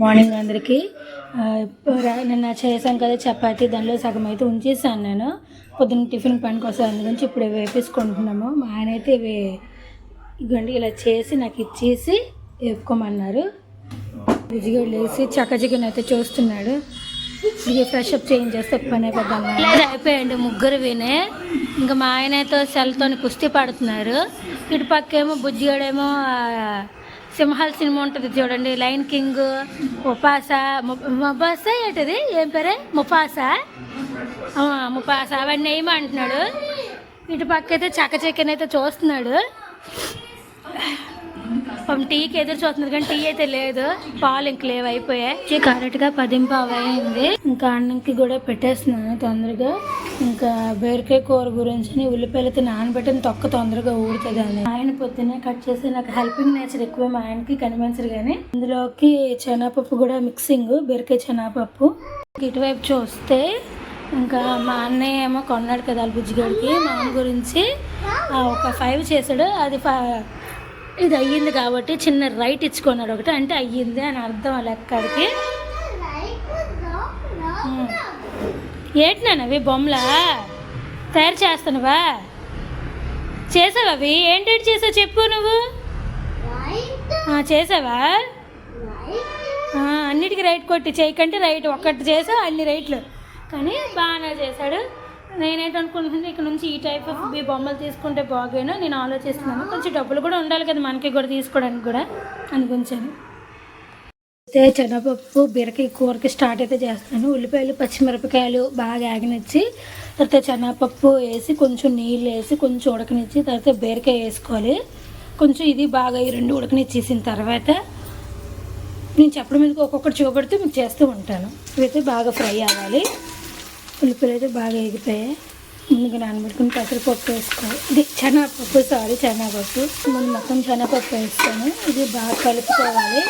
Morning అందరికీ. రా- నిన్న చేశాను కదా చపాతి దానిలో సగం అయితే ఉంచేసాను నేను. పొద్దున్న టిఫిన్ పనికి వస్తాను అందుకని ఇప్పుడు ఇవి మా ఆయన అయితే ఇవి ఇగండి ఇలా చేసి నాకు ఇచ్చేసి వేపుకోమన్నారు. విజిగడ్ లేసి చక్కచికెన్ అయితే చూస్తున్నాడు. ఇది ఫ్రెష్ అప్ చేంజ్ చేస్తే పని అయిపోద్దాం అయిపోయండి ముగ్గురు వినే. ఇంకా మా ఆయనతో సెల్తో కుస్తీ పడుతున్నారు. ఇటు పక్కేమో బుజ్జిగాడేమో సింహాల సినిమా ఉంటుంది చూడండి లైన్ కింగ్ ముపాసా ముపాసా ఏంటిది? ఏం పేరే? ముపాసా? ఆ, ముపాసా అవన్నీ అంటున్నాడు ఇటు పక్క అయితే చక్క అయితే చూస్తున్నాడు టీకి ఎదురు చూస్తున్నారు కానీ టీ అయితే లేదు. పాలు ఇంక లేవు అయిపోయాయి. కరెక్ట్గా పదింపు అయింది. ఇంకా అన్నంకి కూడా పెట్టేస్తున్నాను తొందరగా. ఇంకా బీరకాయ కూర గురించి ఉల్లిపాయలతో నానబెట్టిన తొక్క తొందరగా ఊడుతుంది అని. ఆయన పొద్దున్నే కట్ చేసి నాకు హెల్పింగ్ నేచర్ ఎక్కువ మా ఆయనకి కనిపించరు కానీ అందులోకి శనగపప్పు కూడా మిక్సింగ్ బీరకాయ శనగపప్పు ఇటువైపు చూస్తే ఇంకా మా అన్నయ్య ఏమో కొన్నాడు కదా వాళ్ళ బుజ్జిగాడికి. మా అమ్మ గురించి ఒక ఫైవ్ చేశాడు. అది ఇది అయ్యింది కాబట్టి చిన్న రైట్ ఇచ్చుకున్నాడు ఒకటి. అంటే అయ్యింది అని అర్థం లెక్కడికి ఏంటి నాన్న అవి బొమ్మలా? తయారు చేస్తున్నావా? చేసావా అవి? ఏంటేంటి చేసావు చెప్పు నువ్వు? చేసావా? అన్నిటికీ రైట్ కొట్టి చేయకంటే రైట్. ఒక్కటి చేసావు అన్ని రైట్లు. కానీ బాగానే చేశాడు. నేనేంటనుకుంటున్నాను ఇక్కడ నుంచి ఈ టైప్ ఆఫ్ ఈ బొమ్మలు తీసుకుంటే బాగేనో? నేను ఆలోచిస్తున్నాను. కొంచెం డబ్బులు కూడా ఉండాలి కదా మనకి కూడా తీసుకోవడానికి కూడా అనుకుంటాను. అయితే శనగపప్పు బీరకాయ కూరకి స్టార్ట్ అయితే చేస్తాను. ఉల్లిపాయలు పచ్చిమిరపకాయలు బాగా ఆగనిచ్చి తర్వాత శనగపప్పు వేసి కొంచెం నీళ్ళు వేసి కొంచెం ఉడకనిచ్చి తర్వాత బీరకాయ వేసుకోవాలి. కొంచెం ఇది బాగా ఈ రెండు ఉడకనిచ్చేసిన తర్వాత నేను చెప్పడం మీద ఒక్కొక్కటి చూపెడితే మీకు చేస్తూ ఉంటాను. ఇవైతే బాగా ఫ్రై అవ్వాలి. ఉల్లిపాయలు అయితే బాగా ఎగిపోయాయి ముందుగా నానబెట్టుకుని పెసరపప్పు వేసుకోవాలి. ఇది శనగపప్పు సారీ శనగపప్పు ముందు మొత్తం శనగపప్పు వేస్తాను. ఇది బాగా కలుపుకోవాలి.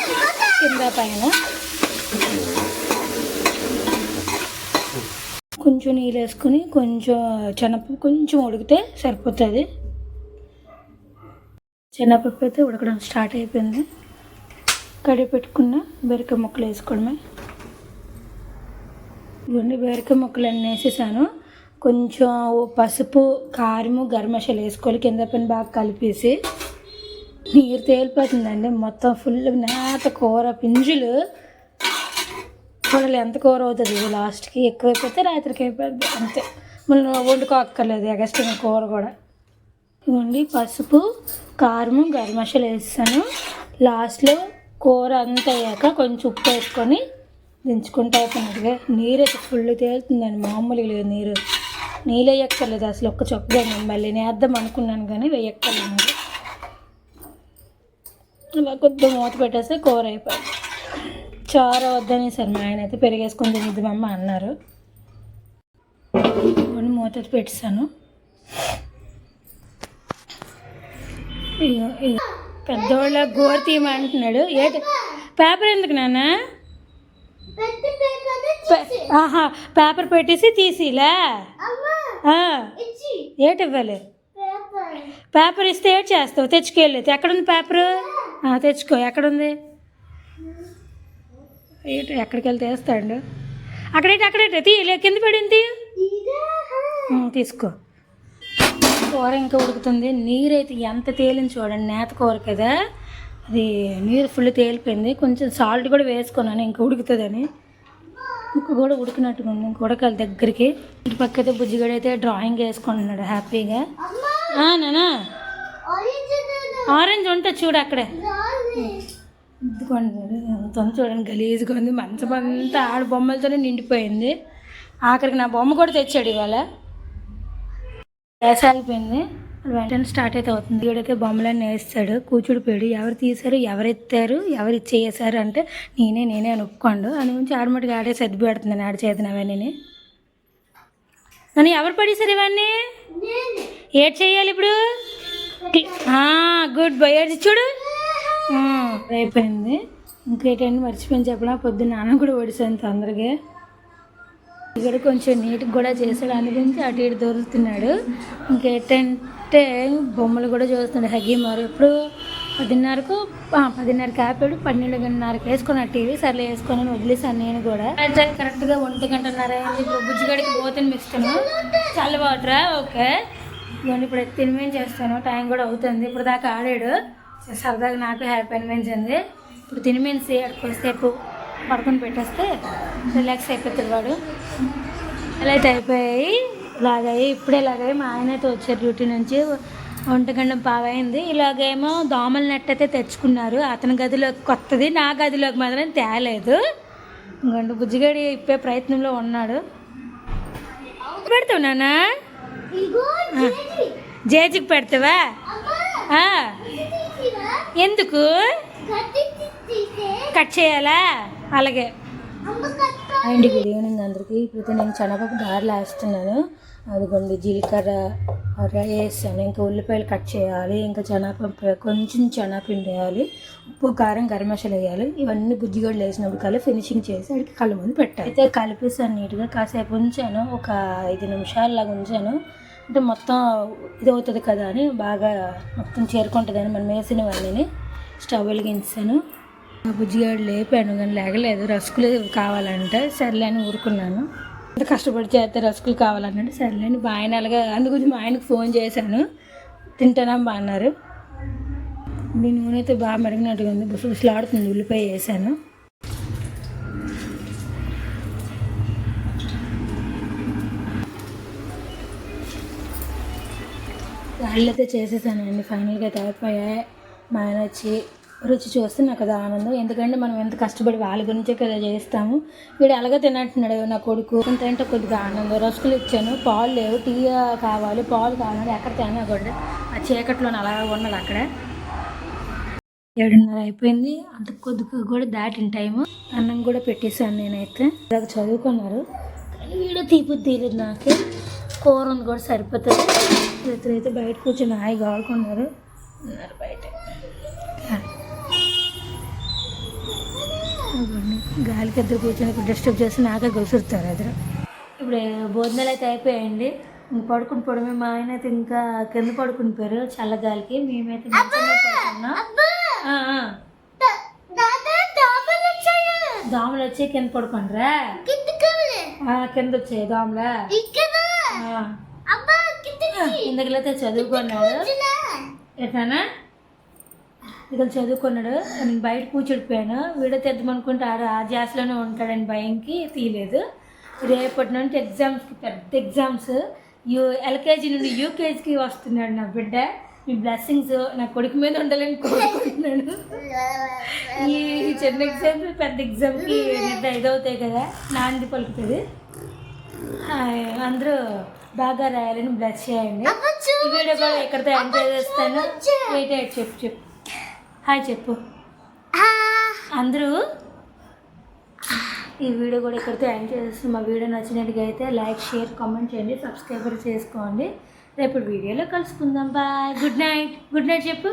కింద పైన కొంచెం నీళ్ళు వేసుకుని కొంచెం శనగపప్పు కొంచెం ఉడికితే సరిపోతుంది. శనగపప్పు అయితే ఉడకడం స్టార్ట్ అయిపోయింది. కడిగి పెట్టుకున్న బెరకాయ ముక్కలు వేసుకోవడమే. ఇవన్నీ బెరకాయ ముక్కలు అన్నీ వేసేసాను. కొంచెం పసుపు కారము గరం మసాలా వేసుకోవాలి. కింద పైన బాగా కలిపేసి నీరు తేలిపోతుందండి. మొత్తం ఫుల్ నేత కూర పింజులు. చూడాలి ఎంత కూర అవుతుంది? లాస్ట్కి ఎక్కువైపోతే రాత్రికి అయిపోద్ది. అంతే. మనం వండుకోక్కర్లేదు ఎగస్ట్రా కూర కూడా. ఇవ్వండి పసుపు కారము గరం మసాలా వేస్తాను. లాస్ట్లో కూర అంతా అయ్యాక కొంచెం ఉప్పు వేసుకొని దించుకుంటా అయిపోయినట్టుగా. నీరు అయితే ఫుల్ తేలుతుందండి. మామూలుగా లేదు నీరు. నీళ్ళు వేయక్కర్లేదు. అసలు ఒక్క చొప్పుగా నేను మళ్ళీ అనుకున్నాను కానీ వేయక్కర్లేదు. అలా కొద్దిగా మూత పెట్టేస్తే కూర అయిపోయింది. చారు వద్దని సార్ మా ఆయన అయితే పెరిగేసుకొని తినిద్దామమ్మ అన్నారు. ఇవన్నీ మూత ఇగో పెద్దోళ్ళ గోరు తీయమంటున్నాడు ఏంటి? పేపర్ ఎందుకు నాన్న? ఆహా పేపర్ పెట్టేసి తీసిలా? ఏంటి ఇవ్వాలి? పేపర్ ఇస్తే ఏటి చేస్తావు? తెచ్చుకెళ్ళి. ఎక్కడుంది పేపరు? తెచ్చుకో. ఎక్కడుంది? ఏంటి ఎక్కడికి వెళ్తే వేస్తాడు అక్కడేటి? అక్కడేటి తీయలే కింద పడింది తీసుకో. కూర ఇంకా ఉడుకుతుంది. నీరు అయితే ఎంత తేలింది చూడండి. నేత కూర కదా. అది నీరు ఫుల్ తేలిపోయింది. కొంచెం సాల్ట్ కూడా వేసుకున్నాను ఇంకా ఉడుకుతుందని. ముక్క కూడా ఉడికినట్టుగా ఉంది. ఇంక ఉడకాలి దగ్గరికి. ఇటు పక్క అయితే బుజ్జిగడ అయితే డ్రాయింగ్ వేసుకుంటున్నాడు హ్యాపీగా నానా. ఆరెంజ్ ఉంటుంది చూడు అక్కడే. ఇదిగోండి ఉందో చూడండి గలీజ్గా ఉంది. మంచం అంతా ఆడ బొమ్మలతోనే నిండిపోయింది. ఆఖరికి నా బొమ్మ కూడా తెచ్చాడు ఇవాళ. వేసాగిపోయింది వెంటనే స్టార్ట్ అయితే అవుతుంది. వీడైతే బొమ్మలన్నీ వేస్తాడు. కూచుడు పేడు ఎవరు తీశారు ఎవరు ఎత్తారు ఎవరు ఇచ్చేసారు అంటే నేనే నేనే అని ఒప్పుకోండు. అని నుంచి ఆడమటికి ఆడే సర్ది పెడుతుంది ఆడ చేతిన అవన్నీ నన్ను ఎవరు పడేశారు ఇవన్నీ? ఏడ్ చేయాలి ఇప్పుడు? గుడ్ బై చూడు. అయిపోయింది. ఇంకేటండి మర్చిపోయింది చెప్పడా పొద్దున్న నాన్న కూడా ఒడిసాను తొందరగా. ఇక్కడ కొంచెం నీట్గా కూడా చేశాడు అనిపించి అటు ఇటు దొరుకుతున్నాడు. ఇంకేంటంటే బొమ్మలు కూడా చూస్తున్నాడు హగీమారు ఇప్పుడు ఎప్పుడు పదిన్నరకు పదిన్నరకి ఆపాడు పన్నెండున్నరకు వేసుకున్నాడు టీవీ సర్లే వేసుకొని వదిలేసాను నేను కూడా. కరెక్ట్గా ఒంటి గంటన్నర ఇప్పుడు బుజ్జిగడికి పోతుంది మిక్స్తాను చల్ల వాటరా ఓకే. ఇవన్నీ ఇప్పుడు తినిమేం చేస్తాను టైం కూడా అవుతుంది. ఇప్పుడు దాకా ఆడాడు. సరదాగా నాకు హ్యాపీ అనిపించింది. ఇప్పుడు తినిమేసి కొద్దిసేపు పడుకొని పెట్టేస్తే రిలాక్స్ అయిపోతాడు వాడు. ఇలా అయితే అయిపోయాయి ఇలాగయ్యి ఇప్పుడే ఇలాగయ్యి మా ఆయన అయితే వచ్చారు డ్యూటీ నుంచి. ఒంటి గంట పావైంది. ఇలాగేమో దోమల నెట్ అయితే తెచ్చుకున్నారు. అతని గదిలోకి కొత్తది నా గదిలోకి మాత్రం తేలేదు. ఇంకొండ బుజ్జిగడి ఇప్పే ప్రయత్నంలో ఉన్నాడు. పెడతావు నాన్న? జేజికి పెడతావా? ఎందుకు? కట్ చేయాలా? అలాగే. అండి గుడ్ ఈవినింగ్ అందరికీ. ఇప్పుడు నేను శనగపప్పు గారెలు వేస్తున్నాను. అదిగోండి జీలకర్ర వేస్తాను ఇంకా ఉల్లిపాయలు కట్ చేయాలి. ఇంకా శనగపప్పు కొంచెం శనగపిండి వేయాలి. ఉప్పు కారం గరం మసాలా వేయాలి. ఇవన్నీ బుజ్జిగడ్డలు వేసినప్పుడు కలిపి ఫినిషింగ్ చేసి అడిగి కళ్ళ ముందు పెట్టాలి. అయితే కలిపేసాను నీట్గా. కాసేపు ఉంచాను. ఒక ఐదు నిమిషాలు లాగా ఉంచాను. అంటే మొత్తం ఇది అవుతుంది కదా అని బాగా మొత్తం చేరుకుంటుందని మనం వేసినవన్నీ స్టవ్ వెలిగించాను. బుజ్జిగాడు లేపాను కానీ లేగలేదు. రస్కులు కావాలంటే. సర్లే అని ఊరుకున్నాను. అంత కష్టపడి చేస్తే రస్కులు కావాలన్నాడు. సర్లే అని మా ఆయన అలాగా అందుగురించి మా ఆయనకు ఫోన్ చేశాను. తింటానా బా అన్నారు. మీ నూనె అయితే బాగా మరిగినట్టుగా ఉంది. బుసలు బుసులాడుతుంది. ఉల్లిపాయ వేసాను. వాళ్ళు అయితే చేసేసానండి. ఫైనల్గా అయితే అయిపోయాయి. మా ఆయన వచ్చి రుచి చూస్తే నాకు అది ఆనందం. ఎందుకంటే మనం ఎంత కష్టపడి వాళ్ళ గురించే కదా చేస్తాము. వీడు ఎలాగ తినంటున్నాడు నా కొడుకు. కొంత అంటే కొద్దిగా ఆనందం. రసుకులు ఇచ్చాను. పాలు లేవు. టీ కావాలి. పాలు కావాలి ఎక్కడ తినకూడదు. ఆ చీకట్లో అలా ఉన్నది అక్కడ. ఏడున్నర అయిపోయింది. అంత కొద్దిగా కూడా దాటిన టైము. అన్నం కూడా పెట్టేశాను నేనైతే. ఇలాగ చదువుకున్నారు. కానీ వీడియో తీపి తీయలేదు నాకు. కూర ఉంది కూడా సరిపోతుంది ఇద్దరైతే బయట కూర్చొని హాయిగా ఆడుకున్నారు. ఉన్నారు బయట. గాలికి ఇద్దరు కూర్చొని ఇప్పుడు డిస్టర్బ్ చేసి నాకే గొసురుతారు ఎదురు. ఇప్పుడు భోజనాలు అయితే అయిపోయాయండి. ఇంక పడుకుని పడమే మా ఆయన అయితే ఇంకా కింద పడుకుని పోయారు చల్లగాలికి మేమైతే పడుకున్నాం. దోమలు వచ్చి కింద పడుకోండిరా. ఆ, కింద వచ్చాయి దోమలా. ఆ. ఇందుకలైతే చదువుకున్నాడు. ఎట్లానా ఇక్కడ చదువుకున్నాడు. నేను బయట కూర్చుడిపోయాను. వీడియో తెద్దామనుకుంటే ఆడ ఆ జాస్లోనే ఉంటాడని భయంకి తీయలేదు. రేపటి నుంచి ఎగ్జామ్స్కి పెద్ద ఎగ్జామ్స్ యూ ఎల్కేజీ నుండి యూకేజీకి వస్తున్నాడు నా బిడ్డ. మీ బ్లెస్సింగ్స్ నా కొడుకు మీద ఉండాలని కోరుకుంటున్నాను ఈ చిన్న ఎగ్జామ్ పెద్ద ఎగ్జామ్కి ఇదవుతాయి కదా నాంది పలుకుతుంది. అందరూ బాగా రాయాలని బ్లెస్ చేయండి. ఈ వీడియో కూడా ఎక్కడితో ఎంజాయ్ చేస్తాను వెయిట్ అయ్యి చెప్పు చెప్పు. హాయ్ చెప్పు. అందరూ ఈ వీడియో కూడా ఇక్కడితో ఎంజాయ్ చేస్తాను మా వీడియో నచ్చినట్టుగా అయితే లైక్ షేర్ కామెంట్ చేయండి. సబ్స్క్రైబర్ చేసుకోండి. రేపు వీడియోలో కలుసుకుందాం. Bye good night good night చెప్పు.